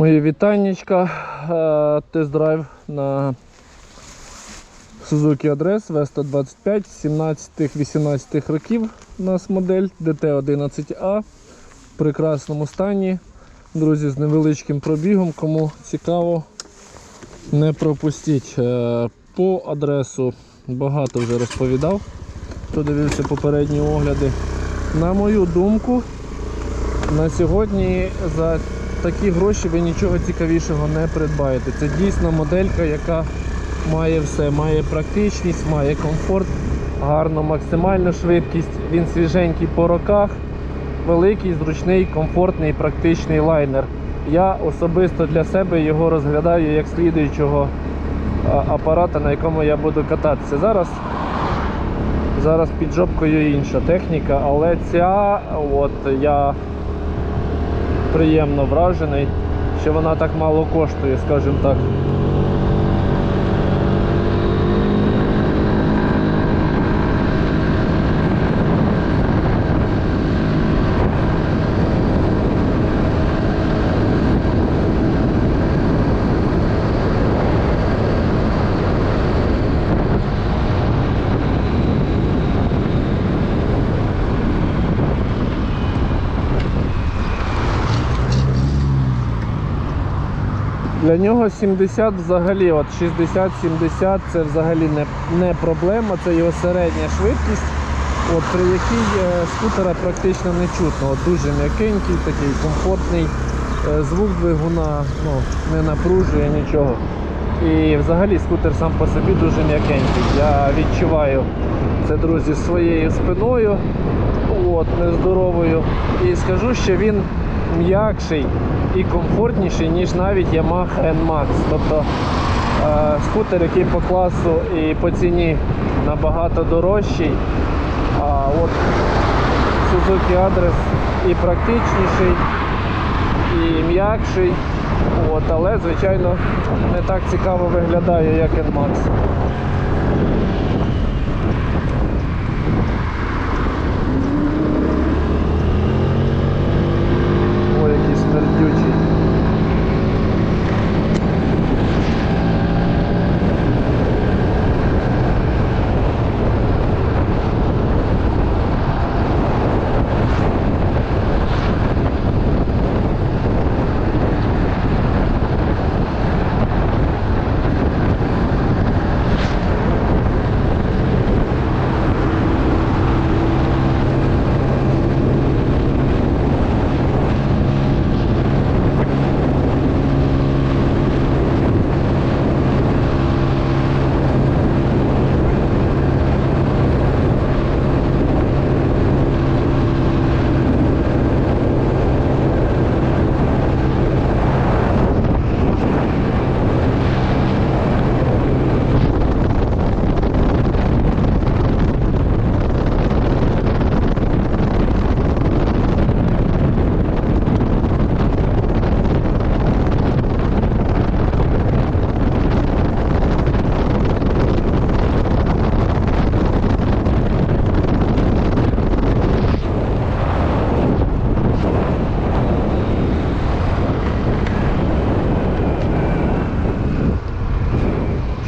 Мої вітаннячка. Е, Тест-драйв на Suzuki Адрес V125 17-18 років у нас модель DT11A в прекрасному стані. Друзі, з невеличким пробігом, кому цікаво, не пропустіть. Е, По адресу багато вже розповідав, хто дивився попередні огляди. На мою думку, на сьогодні за такі гроші ви нічого цікавішого не придбаєте. Це дійсно моделька, яка має все, має практичність, має комфорт, гарну максимальну швидкість. Він свіженький по роках, великий, зручний, комфортний, практичний лайнер. Я особисто для себе його розглядаю як слідуючого апарата, на якому я буду кататися. Зараз Зараз під жопкою інша техніка, але ця, от я приємно вражений, що вона так мало коштує, скажімо так. Для нього 70 взагалі, от 60-70 це взагалі не, не проблема, це його середня швидкість, от, при якій е, скутера практично не чутно. От, дуже м'якенький, такий комфортний е, звук двигуна, ну, не напружує нічого. І взагалі скутер сам по собі дуже м'якенький. Я відчуваю це, друзі, своєю спиною, от, нездоровою. І скажу, що він м'якший і комфортніший, ніж навіть Yamaha NMAX. Тобто е, скутер, який по класу і по ціні набагато дорожчий. А от Suzuki Адрес і практичніший, і м'якший. Але, звичайно, не так цікаво виглядає, як NMAX. Ой, який смердючий.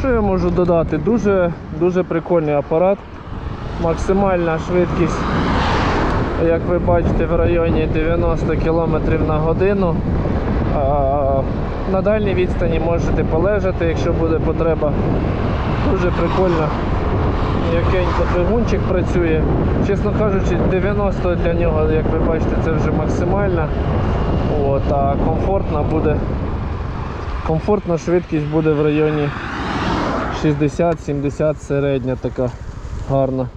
Що я можу додати? Дуже, дуже прикольний апарат. Максимальна швидкість, як ви бачите, в районі 90 км на годину. На дальній відстані можете полежати, якщо буде потреба. Дуже прикольно. М'якенько двигунчик працює. Чесно кажучи, 90 для нього, як ви бачите, це вже максимальна. От, а комфортна буде. Комфортна швидкість буде в районі 60-70 середня така гарна.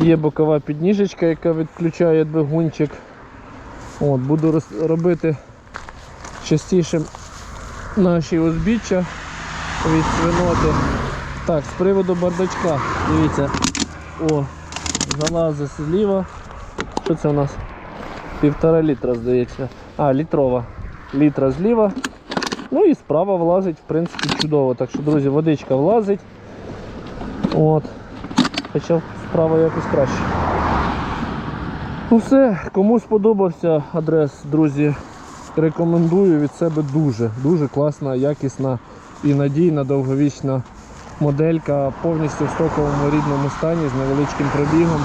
Є бокова підніжечка, яка відключає двигунчик. От, буду робити частіше наші узбіччя від свиноти. Так, з приводу бардачка, дивіться, о, залазить зліва. Що це у нас? Півтора літра, здається. А, літрова. Літра зліва. Ну і справа влазить, в принципі, чудово. Так що, друзі, водичка влазить. От. Хоча справа якось краще. Ну все, кому сподобався адрес, друзі, Рекомендую від себе дуже, дуже класна, якісна і надійна довговічна моделька, повністю в стоковому рідному стані з невеличким пробігом.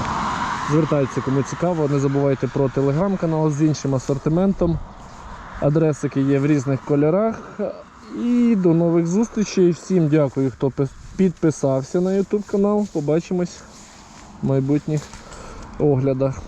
Звертайтеся, кому цікаво, не забувайте про телеграм-канал з іншим асортиментом. Адресики є в різних кольорах. І до нових зустрічей. Всім дякую, хто підписався на YouTube канал. Побачимось в майбутніх оглядах.